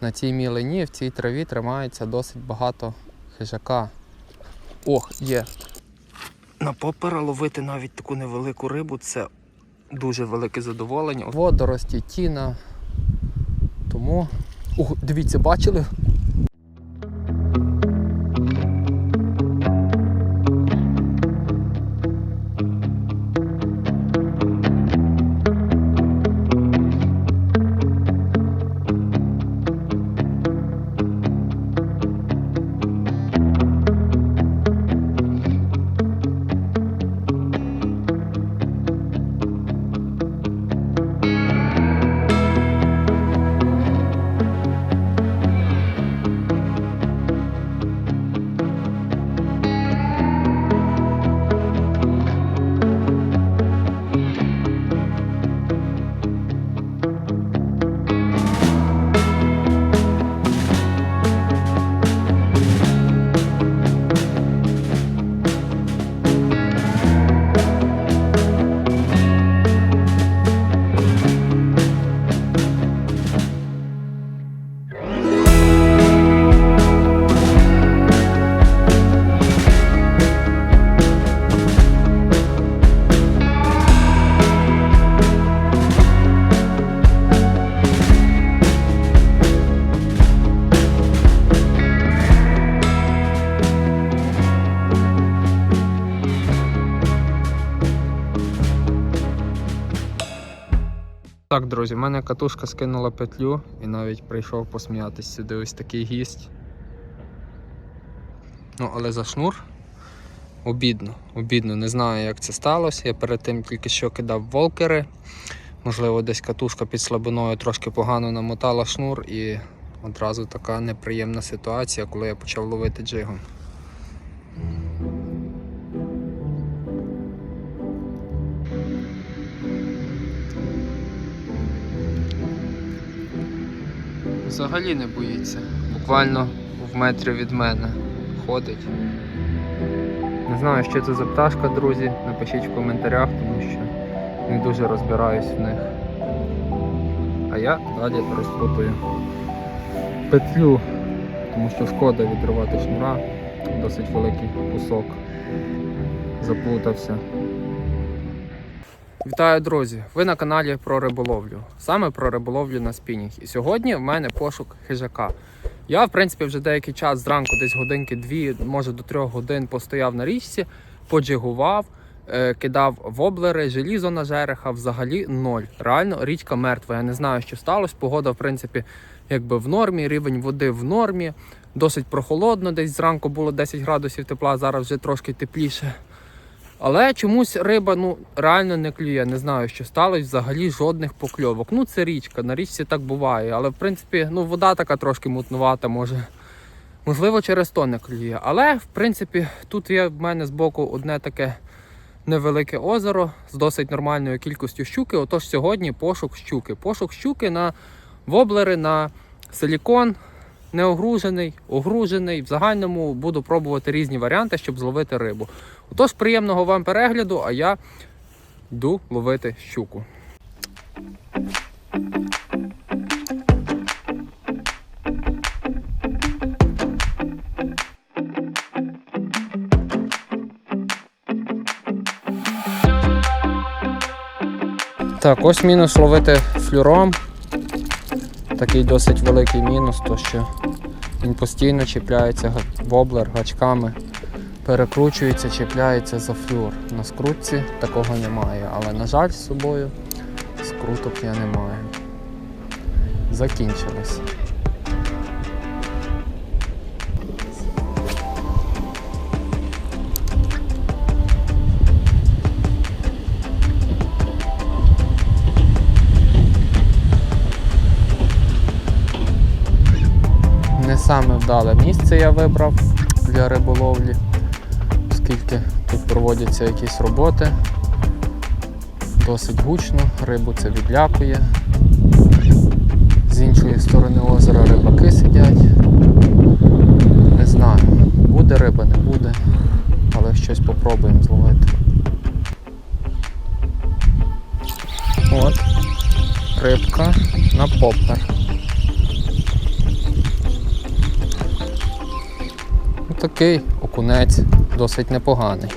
на цій мілині, в цій траві тримається досить багато хижака. Ох, є. На попера ловити навіть таку невелику рибу це дуже велике задоволення. Водорості, тіна. Тому. Ох, дивіться, бачили? Так, друзі, в мене катушка скинула петлю і навіть прийшов посміятись сюди ось такий гість. Ну, але за шнур обідно, обідно. Не знаю, як це сталося. Я перед тим тільки що кидав волкери. Можливо, десь катушка під слабиною трошки погано намотала шнур і одразу така неприємна ситуація, коли я почав ловити джигом. Взагалі не боїться. Буквально в метрі від мене ходить. Не знаю, що це за пташка, друзі. Напишіть в коментарях, тому що не дуже розбираюсь в них. А я далі розпутую петлю, тому що шкода відривати шнура. Досить великий кусок. Заплутався. Вітаю, друзі! Ви на каналі про риболовлю. Саме про риболовлю на спінінг. І сьогодні в мене пошук хижака. Я, в принципі, вже деякий час зранку, десь годинки дві, може до трьох годин постояв на річці, поджигував, е, кидав воблери, желізо на жереха, взагалі ноль. Реально річка мертва. Я не знаю, що сталося. Погода, в принципі, якби в нормі, рівень води в нормі. Досить прохолодно, десь зранку було 10 градусів тепла, зараз вже трошки тепліше. Але чомусь риба ну реально не клює. Не знаю, що сталося. Взагалі жодних покльовок. Ну це річка, на річці так буває. Але в принципі, ну вода така трошки мутнувата, може. Можливо, через то не клює. Але в принципі, тут є в мене збоку одне таке невелике озеро з досить нормальною кількістю щуки. Отож сьогодні пошук щуки. Пошук щуки на воблери, на силікон. Не огружений, огружений. В загальному буду пробувати різні варіанти, щоб зловити рибу. Отож, приємного вам перегляду, а я йду ловити щуку. Так, ось мінус ловити флюром. Такий досить великий мінус, то що він постійно чіпляється воблер гачками, перекручується, чіпляється за флюр. На скрутці такого немає, але на жаль, з собою скруток я не маю. Закінчилось. Вдале місце я вибрав для риболовлі, оскільки тут проводяться якісь роботи. Досить гучно, рибу це відлякує. З іншої сторони озера рибаки сидять. Не знаю, буде риба, не буде, але щось попробуємо зловити. От, рибка на поппер. Такий окунець досить непоганий.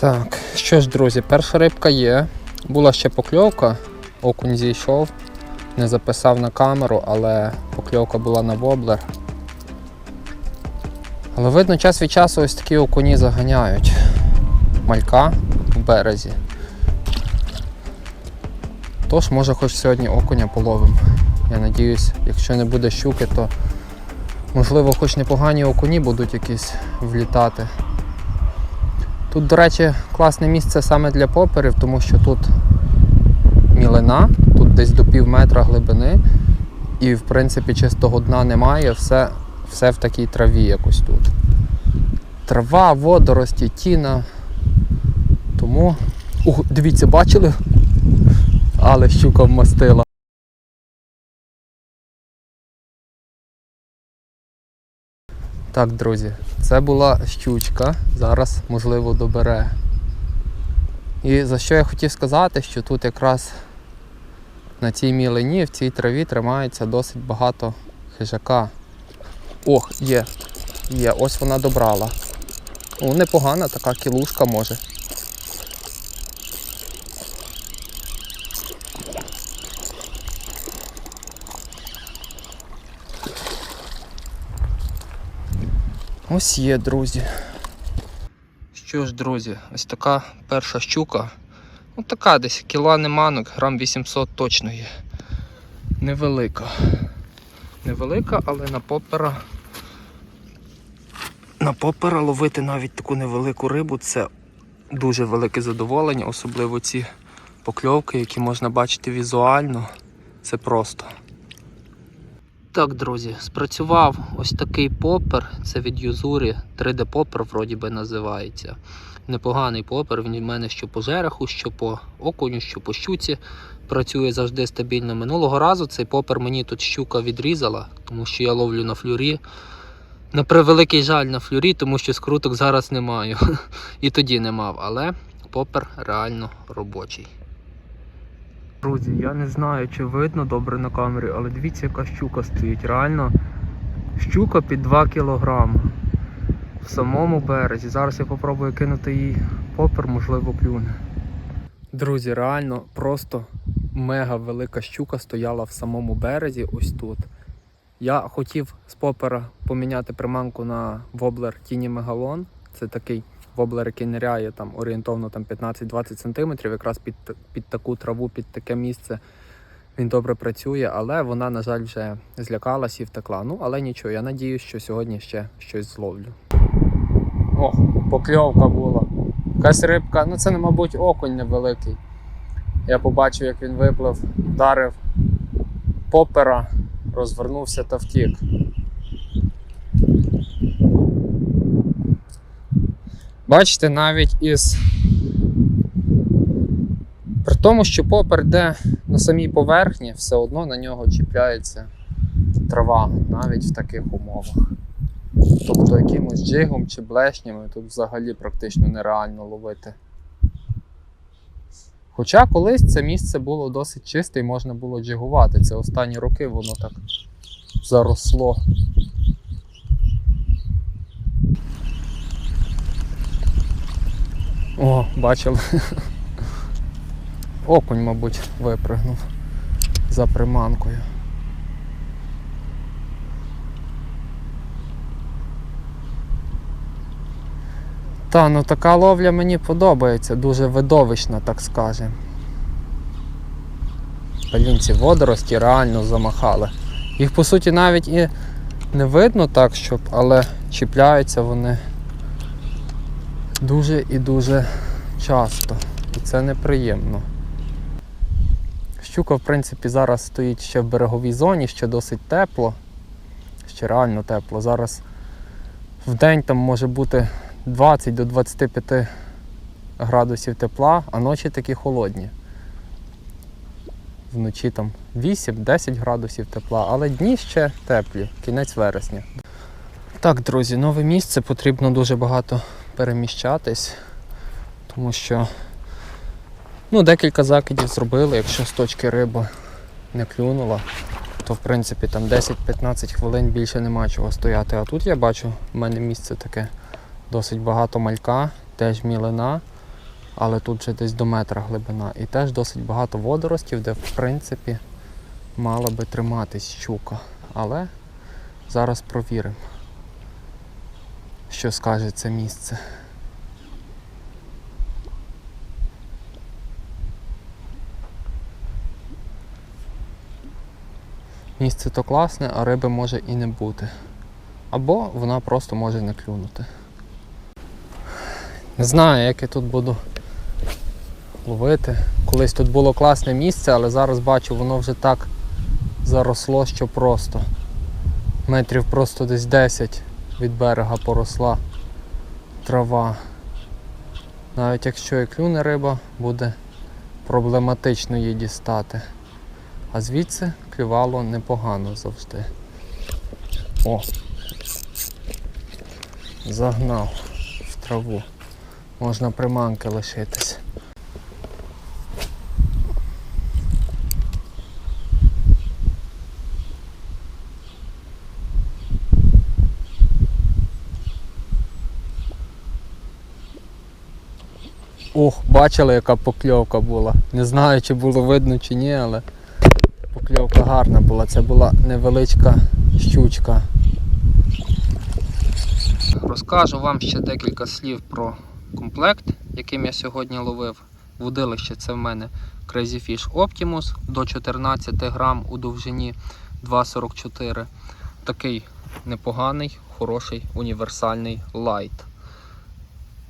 Так, що ж, друзі, перша рибка є. Була ще покльовка, окунь зійшов, не записав на камеру, але покльовка була на воблер. Але видно, час від часу ось такі окуні заганяють. Малька в березі. Тож, може, хоч сьогодні окуня половимо. Я надіюсь, якщо не буде щуки, то можливо хоч непогані окуні будуть якісь влітати. Тут, до речі, класне місце саме для поперів, тому що тут мілина, тут десь до пів метра глибини, і в принципі чистого дна немає, все, все в такій траві якось тут. Трава, водорості, тіна. Тому. Ух, дивіться, бачили? Але щука вмастила. Так, друзі, це була щучка. Зараз, можливо, добере. І за що я хотів сказати, що тут якраз на цій мілині, в цій траві тримається досить багато хижака. Ох, є, є, ось вона добрала. О, непогана така кілушка може. Ось є, друзі. Що ж, друзі, ось така перша щука. Ну така десь кіла неманок, грам 800 точно є. Невелика. Невелика, але на попера. На попера ловити навіть таку невелику рибу це дуже велике задоволення, особливо ці покльовки, які можна бачити візуально. Це просто. Так, друзі, спрацював ось такий попер. Це від Юзурі. 3D попер вроді би називається. Непоганий попер. Він в мене що по жереху, що по окуню, що по щуці. Працює завжди стабільно. Минулого разу цей попер мені тут щука відрізала, тому що я ловлю на флюрі. На превеликий жаль на флюрі, тому що скруток зараз не маю. І тоді не мав, але попер реально робочий. Друзі, я не знаю, чи видно добре на камері, але дивіться, яка щука стоїть. Реально щука під 2 кг в самому березі. Зараз я попробую кинути їй попер, можливо, клюне. Друзі, реально просто мега велика щука стояла в самому березі, ось тут. Я хотів з попера поміняти приманку на воблер Тіні Мегалон. Це такий воблер, який там орієнтовно там 15-20 см, якраз під, під таку траву, під таке місце. Він добре працює, але вона, на жаль, вже злякалась і втекла. Ну, але нічого, я надіюсь, що сьогодні ще щось зловлю. О, покльовка була. Якась рибка, ну це, мабуть, окунь невеликий. Я побачив, як він виплив, вдарив попера, розвернувся та втік. Бачите, навіть із. При тому, що попер йде на самій поверхні, все одно на нього чіпляється трава, навіть в таких умовах. Тобто якимось джигом чи блешнями тут взагалі практично нереально ловити. Хоча колись це місце було досить чисте і можна було джигувати. Це останні роки воно так заросло. О, бачили. Окунь, мабуть, випригнув за приманкою. Та, ну така ловля мені подобається, дуже видовищна, так скажемо. Блін, ці водорості реально замахали. Їх по суті навіть і не видно так, щоб, але чіпляються вони дуже і дуже часто. І це неприємно. Щука, в принципі, зараз стоїть ще в береговій зоні, ще досить тепло. Ще реально тепло. Зараз в день там може бути 20 до 25 градусів тепла, а ночі такі холодні. Вночі там 8-10 градусів тепла, але дні ще теплі, кінець вересня. Так, друзі, нове місце, потрібно дуже багато переміщатись, тому що ну, декілька закидів зробили, якщо з точки риби. не клюнула, то в принципі там 10-15 хвилин більше нема чого стояти. А тут я бачу, в мене місце таке досить багато малька, теж мілина, але тут вже десь до метра глибина. І теж досить багато водоростів, де в принципі мала би триматись щука. Але зараз провіримо, що скаже це місце. Місце то класне, а риби може і не бути. Або вона просто може не клюнути. Не знаю, як я тут буду ловити. Колись тут було класне місце, але зараз бачу, воно вже так заросло, що просто. Метрів просто десь 10 від берега поросла трава. Навіть якщо і клюне риба, буде проблематично її дістати. А звідси клювало непогано завжди. О! Загнав в траву. Можна приманки лишитись. Ох, бачили, яка покльовка була. Не знаю, чи було видно чи ні, але покльовка гарна була. Це була невеличка щучка. Розкажу вам ще декілька слів про комплект, яким я сьогодні ловив. Водилище це в мене Crazy Fish Optimus до 14 грам у довжині 2,44. Такий непоганий, хороший, універсальний лайт.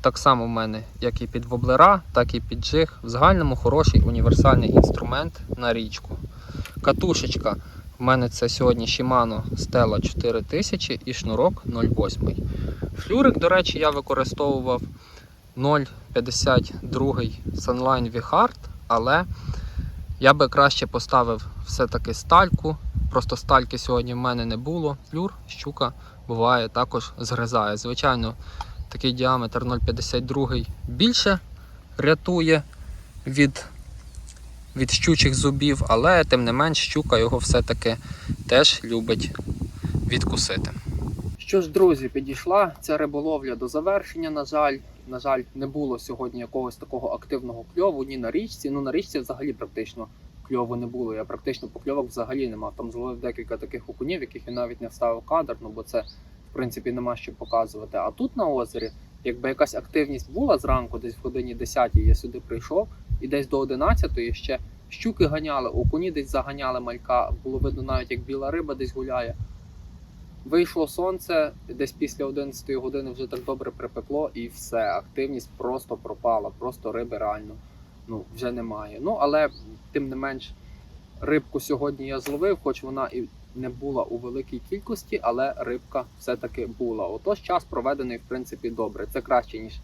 Так само в мене, як і під воблера, так і під джиг. В загальному хороший універсальний інструмент на річку. Катушечка. В мене це сьогодні Shimano Stella 4000 і шнурок 0,8. Флюрик, до речі, я використовував 0,52 Sunline V-Hard, але я би краще поставив все-таки стальку. Просто стальки сьогодні в мене не було. Флюр, щука буває також згризає. Звичайно, такий діаметр 0,52 більше рятує від, від щучих зубів, але тим не менш щука його все-таки теж любить відкусити. Що ж, друзі, підійшла ця риболовля до завершення. На жаль, на жаль, не було сьогодні якогось такого активного кльову ні на річці. Ну на річці взагалі практично кльову не було. Я практично покльовок взагалі не мав. Там зловив декілька таких окунів, яких я навіть не вставив кадр, ну бо це принципі нема що показувати. А тут на озері, якби якась активність була зранку, десь в годині 10 я сюди прийшов, і десь до 11 ще щуки ганяли, окуні десь заганяли малька. Було видно навіть як біла риба десь гуляє. Вийшло сонце, десь після 11 години вже так добре припекло, і все, активність просто пропала, просто риби реально ну, вже немає. Ну, але тим не менш, рибку сьогодні я зловив, хоч вона і не була у великій кількості, але рибка все-таки була. Отож, час проведений, в принципі, добре. Це краще, ніж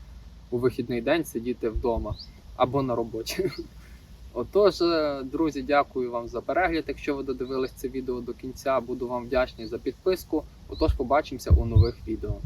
у вихідний день сидіти вдома або на роботі. Отож, е, друзі, дякую вам за перегляд. Якщо ви додивились це відео до кінця, буду вам вдячний за підписку. Отож, побачимося у нових відео.